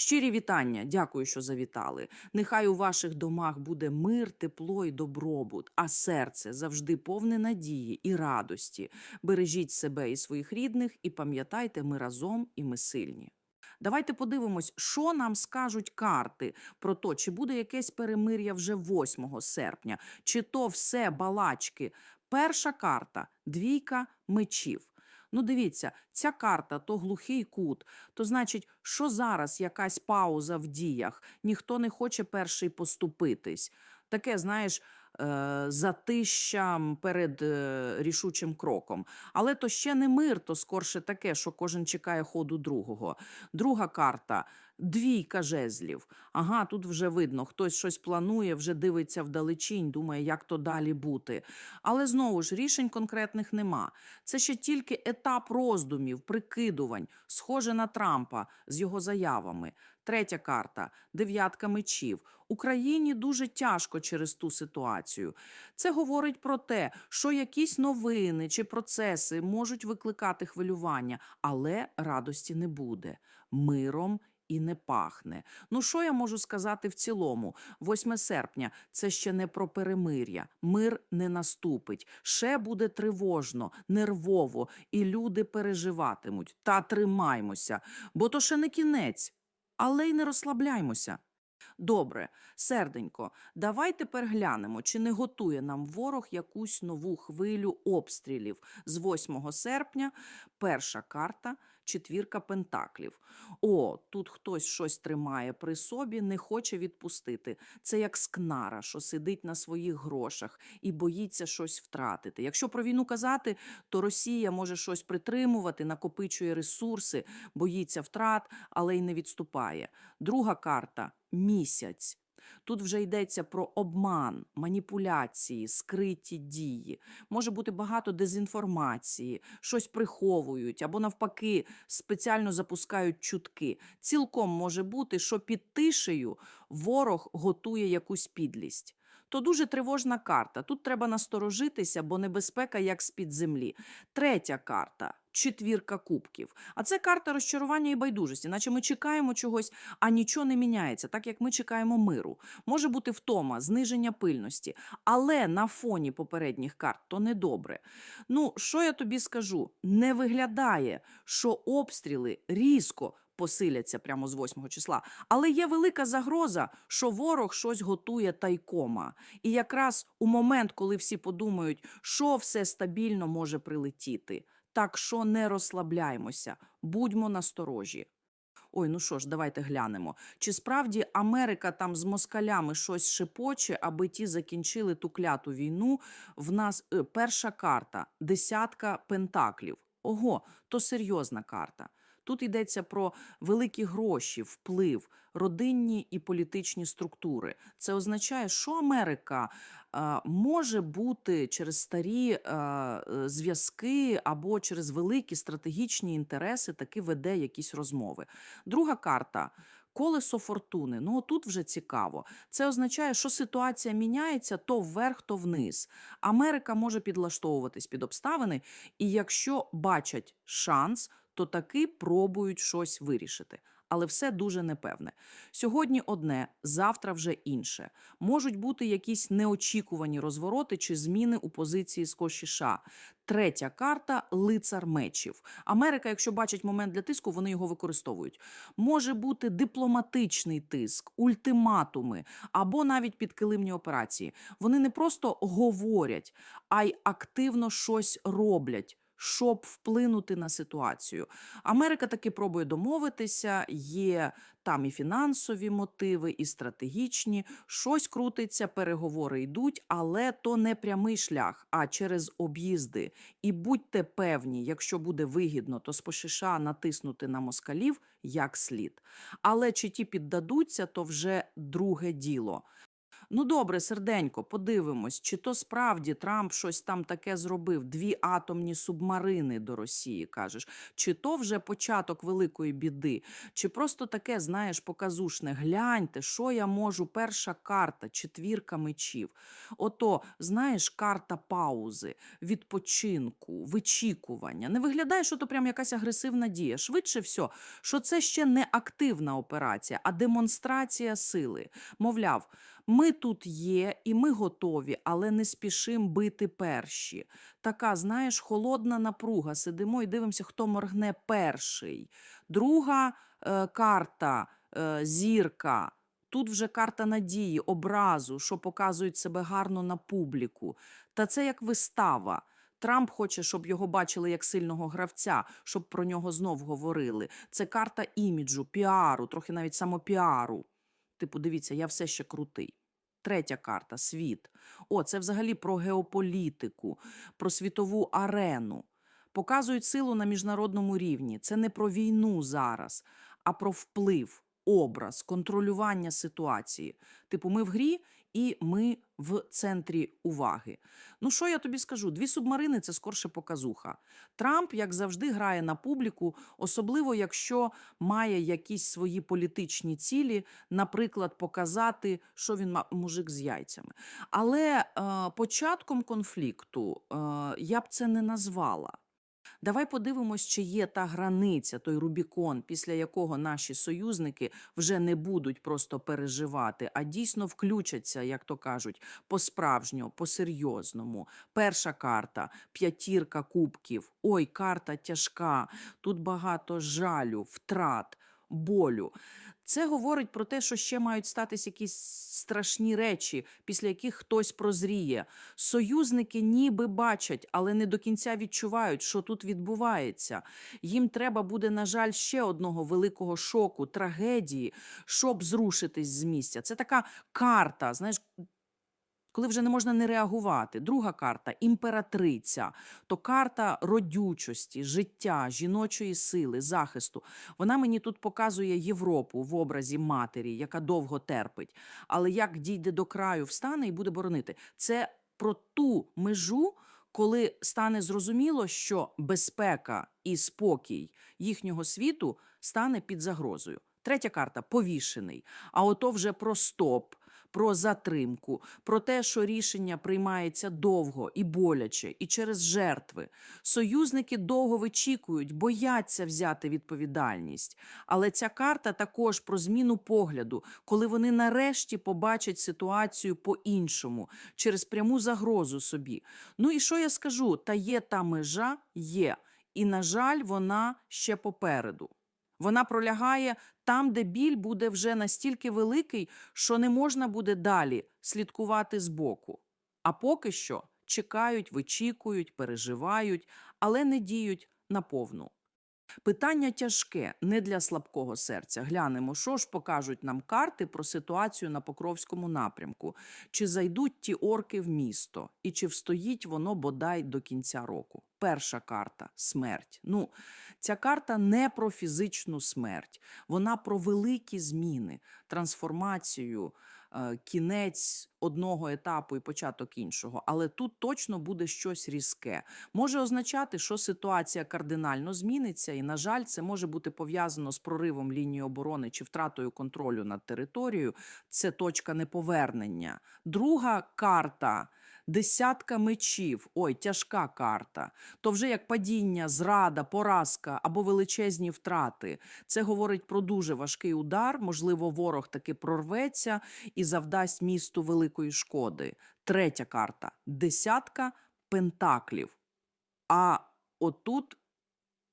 Щирі вітання, дякую, що завітали. Нехай у ваших домах буде мир, тепло і добробут, а серце завжди повне надії і радості. Бережіть себе і своїх рідних, і пам'ятайте, ми разом і ми сильні. Давайте подивимось, що нам скажуть карти про то, чи буде якесь перемир'я вже 8 серпня, чи то все балачки. Перша карта двійка мечів. Ну, дивіться, ця карта то глухий кут, то значить, що зараз якась пауза в діях, ніхто не хоче перший поступитись. Таке, знаєш, е, затища перед е, рішучим кроком. Але то ще не мир, то скорше таке, що кожен чекає ходу другого. Друга карта двійка жезлів. Ага, тут вже видно, хтось щось планує, вже дивиться вдалечінь, думає, як то далі бути. Але знову ж рішень конкретних нема. Це ще тільки етап роздумів, прикидувань, схоже на Трампа з його заявами. Третя карта дев'ятка мечів. Україні дуже тяжко через ту ситуацію. Це говорить про те, що якісь новини чи процеси можуть викликати хвилювання, але радості не буде. Миром і не пахне. Ну що я можу сказати в цілому? 8 серпня це ще не про перемир'я. Мир не наступить. Ще буде тривожно, нервово, і люди переживатимуть. Та тримаймося, бо то ще не кінець. Але й не розслабляймося. Добре, серденько, давай тепер глянемо, чи не готує нам ворог якусь нову хвилю обстрілів з 8 серпня. Перша карта четвірка пентаклів. О, тут хтось щось тримає при собі, не хоче відпустити. Це як скнара, що сидить на своїх грошах і боїться щось втратити. Якщо про війну казати, то Росія може щось притримувати, накопичує ресурси, боїться втрат, але й не відступає. Друга карта місяць. Тут вже йдеться про обман, маніпуляції, скриті дії. Може бути багато дезінформації, щось приховують або навпаки спеціально запускають чутки. Цілком може бути, що під тишею ворог готує якусь підлість. То дуже тривожна карта. Тут треба насторожитися, бо небезпека як з-під землі. Третя карта четвірка кубків. А це карта розчарування і байдужості, наче ми чекаємо чогось, а нічого не міняється, так як ми чекаємо миру. Може бути втома, зниження пильності, але на фоні попередніх карт то недобре. Ну, що я тобі скажу? Не виглядає, що обстріли різко. Посиляться прямо з 8 числа, але є велика загроза, що ворог щось готує тайкома. І якраз у момент, коли всі подумають, що все стабільно може прилетіти. Так що не розслабляймося, будьмо насторожі. Ой, ну що ж, давайте глянемо. Чи справді Америка там з москалями щось шепоче, аби ті закінчили ту кляту війну? В нас е, перша карта десятка пентаклів. Ого, то серйозна карта. Тут йдеться про великі гроші, вплив, родинні і політичні структури. Це означає, що Америка може бути через старі е, зв'язки або через великі стратегічні інтереси таки веде якісь розмови. Друга карта. Колесо фортуни. Ну тут вже цікаво. Це означає, що ситуація міняється то вверх, то вниз. Америка може підлаштовуватись під обставини, і якщо бачать шанс, то таки пробують щось вирішити. Але все дуже непевне. Сьогодні одне, завтра вже інше. Можуть бути якісь неочікувані розвороти чи зміни у позиції з США. Третя карта лицар мечів. Америка, якщо бачить момент для тиску, вони його використовують. Може бути дипломатичний тиск, ультиматуми або навіть підкилимні операції. Вони не просто говорять, а й активно щось роблять щоб вплинути на ситуацію. Америка таки пробує домовитися, є там і фінансові мотиви, і стратегічні. Щось крутиться, переговори йдуть, але то не прямий шлях, а через об'їзди. І будьте певні, якщо буде вигідно, то з натиснути на москалів як слід. Але чи ті піддадуться, то вже друге діло. Ну, добре, серденько, подивимось, чи то справді Трамп щось там таке зробив, дві атомні субмарини до Росії, кажеш, чи то вже початок великої біди, чи просто таке, знаєш, показушне. Гляньте, що я можу. Перша карта, четвірка мечів. Ото, знаєш, карта паузи, відпочинку, вичікування. Не виглядає, що то прям якась агресивна дія. Швидше все, що це ще не активна операція, а демонстрація сили. Мовляв, ми тут є і ми готові, але не спішим бити перші. Така, знаєш, холодна напруга. Сидимо і дивимося, хто моргне перший. Друга е, карта е, зірка. Тут вже карта надії, образу, що показують себе гарно на публіку. Та це як вистава. Трамп хоче, щоб його бачили як сильного гравця, щоб про нього знов говорили. Це карта іміджу, піару, трохи навіть самопіару. Типу, дивіться, я все ще крутий. Третя карта світ. О, це взагалі про геополітику, про світову арену. Показують силу на міжнародному рівні. Це не про війну зараз, а про вплив, образ, контролювання ситуації. Типу, ми в грі і ми в центрі уваги. Ну, що я тобі скажу? Дві субмарини це скорше показуха. Трамп, як завжди, грає на публіку, особливо якщо має якісь свої політичні цілі, наприклад, показати, що він мужик з яйцями. Але е, початком конфлікту е, я б це не назвала. Давай подивимось, чи є та границя, той Рубікон, після якого наші союзники вже не будуть просто переживати, а дійсно включаться, як то кажуть, по-справжньому, по-серйозному. Перша карта п'ятірка кубків. Ой, карта тяжка. Тут багато жалю, втрат, болю. Це говорить про те, що ще мають статись якісь страшні речі, після яких хтось прозріє. Союзники ніби бачать, але не до кінця відчувають, що тут відбувається. Їм треба буде, на жаль, ще одного великого шоку, трагедії, щоб зрушитись з місця. Це така карта, знаєш. Коли вже не можна не реагувати. Друга карта імператриця, то карта родючості, життя, жіночої сили, захисту. Вона мені тут показує Європу в образі матері, яка довго терпить. Але як дійде до краю, встане і буде боронити. Це про ту межу, коли стане зрозуміло, що безпека і спокій їхнього світу стане під загрозою. Третя карта повішений. А ото вже про стоп, про затримку, про те, що рішення приймається довго і боляче, і через жертви. Союзники довго вичікують, бояться взяти відповідальність. Але ця карта також про зміну погляду, коли вони нарешті побачать ситуацію по-іншому, через пряму загрозу собі. Ну і що я скажу? Та є та межа, є. І, на жаль, вона ще попереду. Вона пролягає там, де біль буде вже настільки великий, що не можна буде далі слідкувати збоку. А поки що чекають, вичікують, переживають, але не діють наповну. Питання тяжке, не для слабкого серця. Глянемо, що ж покажуть нам карти про ситуацію на Покровському напрямку. Чи зайдуть ті орки в місто, і чи встоїть воно бодай до кінця року? Перша карта смерть. Ну, ця карта не про фізичну смерть, вона про великі зміни, трансформацію, кінець одного етапу і початок іншого. Але тут точно буде щось різке. Може означати, що ситуація кардинально зміниться, і, на жаль, це може бути пов'язано з проривом лінії оборони чи втратою контролю над територією. Це точка неповернення. Друга карта. Десятка мечів, ой, тяжка карта. То вже як падіння, зрада, поразка або величезні втрати. Це говорить про дуже важкий удар. Можливо, ворог таки прорветься і завдасть місту великої шкоди. Третя карта десятка пентаклів. А отут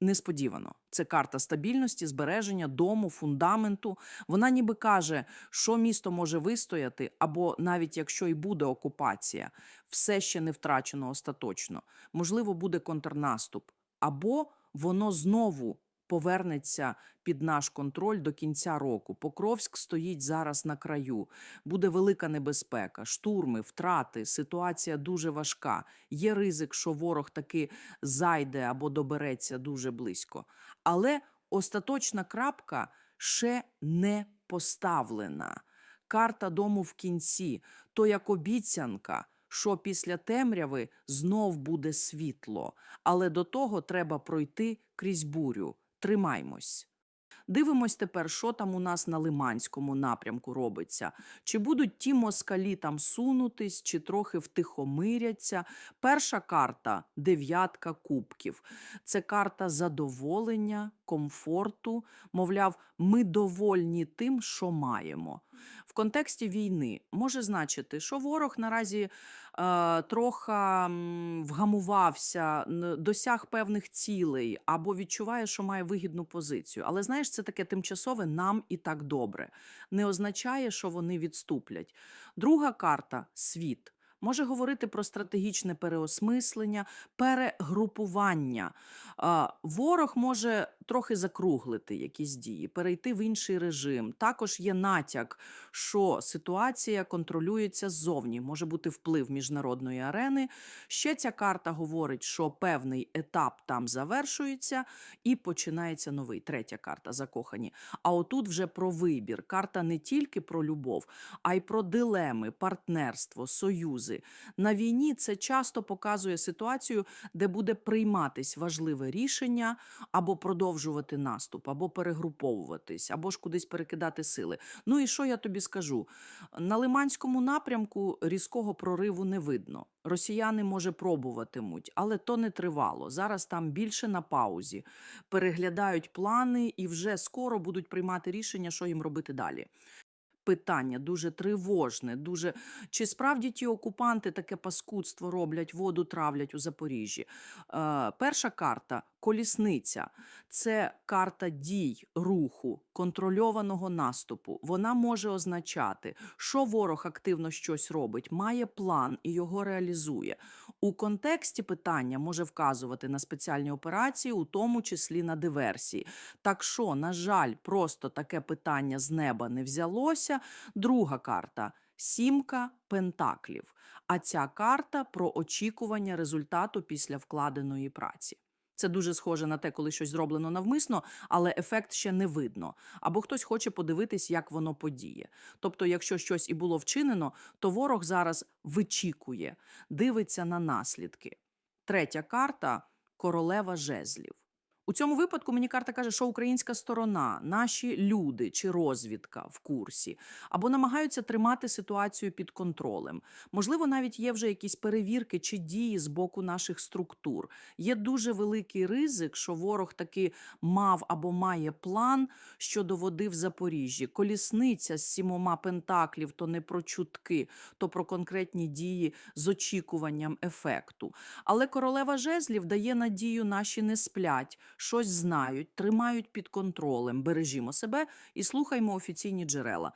несподівано. Це карта стабільності, збереження дому, фундаменту. Вона ніби каже, що місто може вистояти, або навіть якщо і буде окупація, все ще не втрачено остаточно. Можливо, буде контрнаступ, або воно знову повернеться під наш контроль до кінця року. Покровськ стоїть зараз на краю. Буде велика небезпека, штурми, втрати. Ситуація дуже важка. Є ризик, що ворог таки зайде або добереться дуже близько. Але остаточна крапка ще не поставлена. карта дому в кінці, то як обіцянка, що після темряви знов буде світло, але до того треба пройти крізь бурю. Тримаймось. Дивимось тепер, що там у нас на Лиманському напрямку робиться. Чи будуть ті москалі там сунутись, чи трохи втихомиряться. Перша карта дев'ятка кубків. Це карта задоволення, комфорту. Мовляв, ми довольні тим, що маємо. В контексті війни може значити, що ворог наразі е, трохи вгамувався, досяг певних цілей або відчуває, що має вигідну позицію. Але знаєш, це таке тимчасове нам і так добре. Не означає, що вони відступлять. Друга карта світ. Може говорити про стратегічне переосмислення, перегрупування. Ворог може трохи закруглити якісь дії, перейти в інший режим. Також є натяк, що ситуація контролюється ззовні, може бути вплив міжнародної арени. Ще ця карта говорить, що певний етап там завершується і починається новий. Третя карта закохані. А отут вже про вибір. Карта не тільки про любов, а й про дилеми, партнерство, союзи. На війні це часто показує ситуацію, де буде прийматись важливе рішення або продовжувати наступ, або перегруповуватись, або ж кудись перекидати сили. Ну і що я тобі скажу? На Лиманському напрямку різкого прориву не видно. Росіяни, може, пробуватимуть, але то не тривало. Зараз там більше на паузі. Переглядають плани і вже скоро будуть приймати рішення, що їм робити далі. Питання дуже тривожне, дуже чи справді ті окупанти таке паскудство роблять, воду травлять у Запоріжжі. Е, перша карта колісниця. Це карта дій, руху, контрольованого наступу. Вона може означати, що ворог активно щось робить, має план і його реалізує. У контексті питання може вказувати на спеціальні операції, у тому числі на диверсії. Так що, на жаль, просто таке питання з неба не взялося. Друга карта сімка пентаклів. А ця карта про очікування результату після вкладеної праці. Це дуже схоже на те, коли щось зроблено навмисно, але ефект ще не видно. Або хтось хоче подивитись, як воно подіє. Тобто, якщо щось і було вчинено, то ворог зараз вичікує, дивиться на наслідки. Третя карта королева жезлів. У цьому випадку мені карта каже, що українська сторона, наші люди чи розвідка в курсі, або намагаються тримати ситуацію під контролем. Можливо, навіть є вже якісь перевірки чи дії з боку наших структур. Є дуже великий ризик, що ворог таки мав або має план щодо води в Запоріжжі. Колісниця з сімома пентаклів то не про чутки, то про конкретні дії з очікуванням ефекту. Але королева жезлів дає надію, наші не сплять, щось знають, тримають під контролем. Бережімо себе і слухаймо офіційні джерела.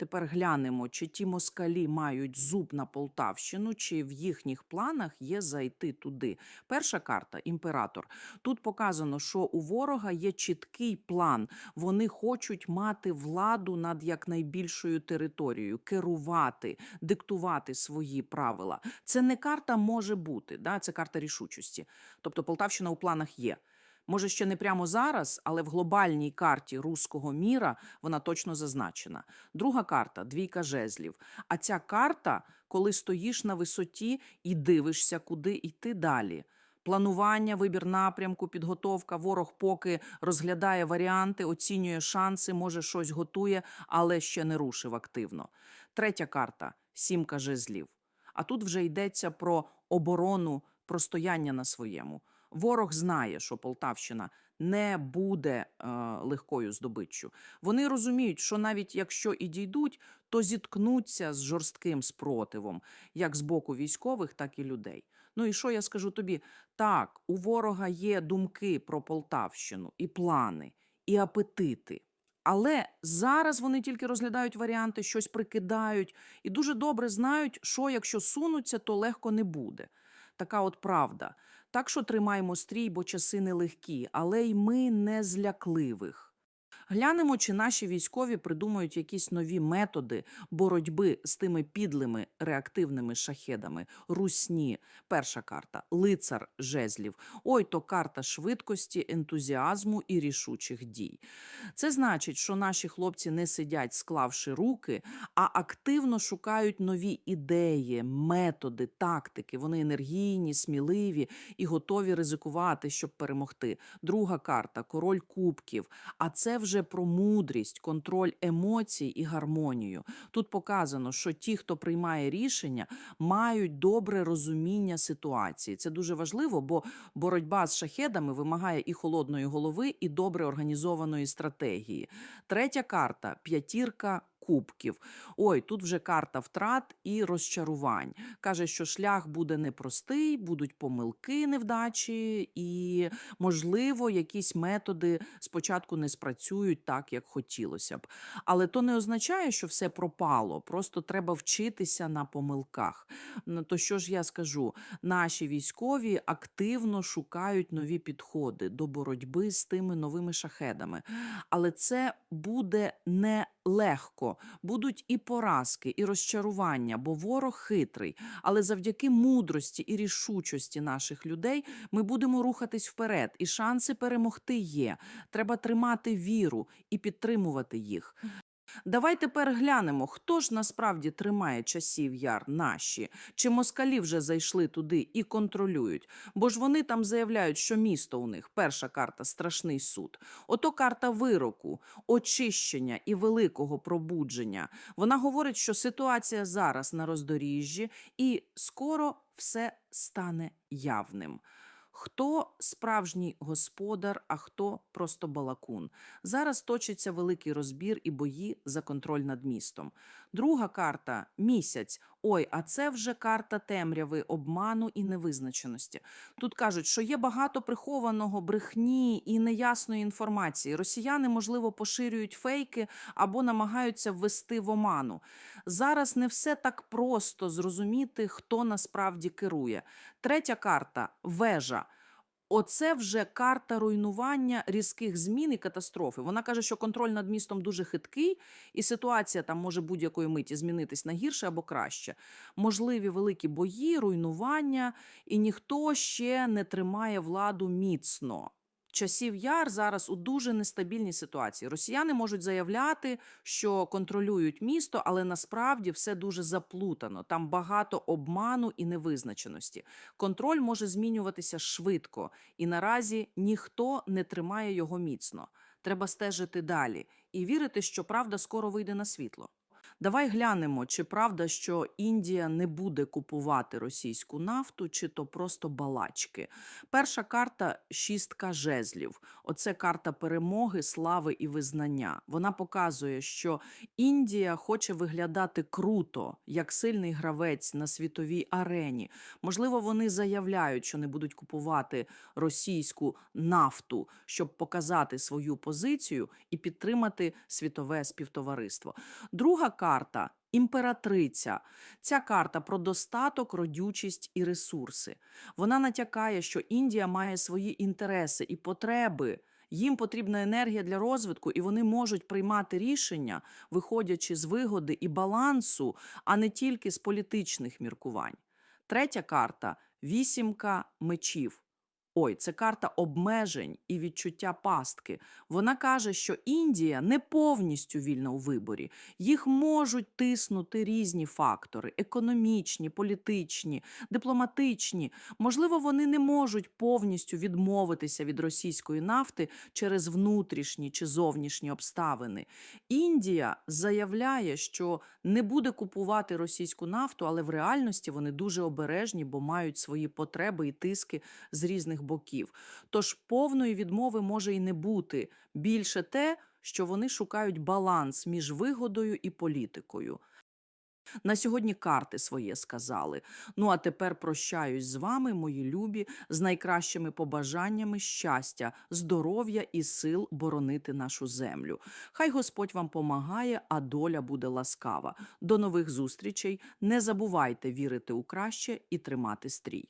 Тепер глянемо, чи ті москалі мають зуб на Полтавщину, чи в їхніх планах є зайти туди. Перша карта імператор. Тут показано, що у ворога є чіткий план. Вони хочуть мати владу над якнайбільшою територією, керувати, диктувати свої правила. Це не карта може бути, да? це карта рішучості. Тобто Полтавщина у планах є. Може, ще не прямо зараз, але в глобальній карті руського міра вона точно зазначена. Друга карта двійка жезлів. А ця карта, коли стоїш на висоті і дивишся, куди йти далі. Планування, вибір напрямку, підготовка. Ворог поки розглядає варіанти, оцінює шанси, може щось готує, але ще не рушив активно. Третя карта сімка жезлів. А тут вже йдеться про оборону, про стояння на своєму. Ворог знає, що Полтавщина не буде е, легкою здобиччю. Вони розуміють, що навіть якщо і дійдуть, то зіткнуться з жорстким спротивом, як з боку військових, так і людей. Ну і що я скажу тобі? Так, у ворога є думки про Полтавщину, і плани, і апетити. Але зараз вони тільки розглядають варіанти, щось прикидають і дуже добре знають, що якщо сунуться, то легко не буде. Така от правда. Так що тримаємо стрій, бо часи нелегкі, але й ми не з лякливих. Глянемо, чи наші військові придумають якісь нові методи боротьби з тими підлими реактивними шахедами. Русні, перша карта, лицар жезлів. Ой, то карта швидкості, ентузіазму і рішучих дій. Це значить, що наші хлопці не сидять, склавши руки, а активно шукають нові ідеї, методи, тактики. Вони енергійні, сміливі і готові ризикувати, щоб перемогти. Друга карта король кубків. А це вже про мудрість, контроль емоцій і гармонію. Тут показано, що ті, хто приймає рішення, мають добре розуміння ситуації. Це дуже важливо, бо боротьба з шахедами вимагає і холодної голови, і добре організованої стратегії. Третя карта п'ятірка. Кубків. Ой, тут вже карта втрат і розчарувань. Каже, що шлях буде непростий, будуть помилки, невдачі, і, можливо, якісь методи спочатку не спрацюють так, як хотілося б. Але то не означає, що все пропало. Просто треба вчитися на помилках. То що ж я скажу? Наші військові активно шукають нові підходи до боротьби з тими новими шахедами. Але це буде не легко. Будуть і поразки, і розчарування, бо ворог хитрий. Але завдяки мудрості і рішучості наших людей ми будемо рухатись вперед, і шанси перемогти є. Треба тримати віру і підтримувати їх. Давай тепер глянемо, хто ж насправді тримає часів яр наші, чи москалі вже зайшли туди і контролюють. Бо ж вони там заявляють, що місто у них перша карта страшний суд. Ото карта вироку, очищення і великого пробудження. Вона говорить, що ситуація зараз на роздоріжжі, і скоро все стане явним. Хто справжній господар, а хто просто балакун. Зараз точиться великий розбір і бої за контроль над містом. Друга карта місяць. Ой, а це вже карта темряви, обману і невизначеності. Тут кажуть, що є багато прихованого брехні і неясної інформації. Росіяни, можливо, поширюють фейки або намагаються ввести в оману. Зараз не все так просто зрозуміти, хто насправді керує. Третя карта вежа. Оце вже карта руйнування різких змін і катастрофи. Вона каже, що контроль над містом дуже хиткий, і ситуація там може будь-якої миті змінитись на гірше або краще. Можливі великі бої, руйнування, і ніхто ще не тримає владу міцно. Часів яр зараз у дуже нестабільній ситуації. Росіяни можуть заявляти, що контролюють місто, але насправді все дуже заплутано. Там багато обману і невизначеності. Контроль може змінюватися швидко, і наразі ніхто не тримає його міцно. Треба стежити далі і вірити, що правда скоро вийде на світло. Давай глянемо, чи правда, що Індія не буде купувати російську нафту, чи то просто балачки. Перша карта шістка жезлів. Оце карта перемоги, слави і визнання. Вона показує, що Індія хоче виглядати круто, як сильний гравець на світовій арені. Можливо, вони заявляють, що не будуть купувати російську нафту, щоб показати свою позицію і підтримати світове співтовариство. Друга карта. Імператриця. Ця карта про достаток, родючість і ресурси. Вона натякає, що Індія має свої інтереси і потреби. Їм потрібна енергія для розвитку, і вони можуть приймати рішення, виходячи з вигоди і балансу, а не тільки з політичних міркувань. Третя карта вісімка мечів. Ой, це карта обмежень і відчуття пастки. Вона каже, що Індія не повністю вільна у виборі. Їх можуть тиснути різні фактори: економічні, політичні, дипломатичні. Можливо, вони не можуть повністю відмовитися від російської нафти через внутрішні чи зовнішні обставини. Індія заявляє, що не буде купувати російську нафту, але в реальності вони дуже обережні, бо мають свої потреби і тиски з різних боків. Тож повної відмови може і не бути. Більше те, що вони шукають баланс між вигодою і політикою. На сьогодні карти своє сказали. Ну а тепер прощаюсь з вами, мої любі, з найкращими побажаннями щастя, здоров'я і сил боронити нашу землю. Хай Господь вам помагає, а доля буде ласкава. До нових зустрічей. Не забувайте вірити у краще і тримати стрій.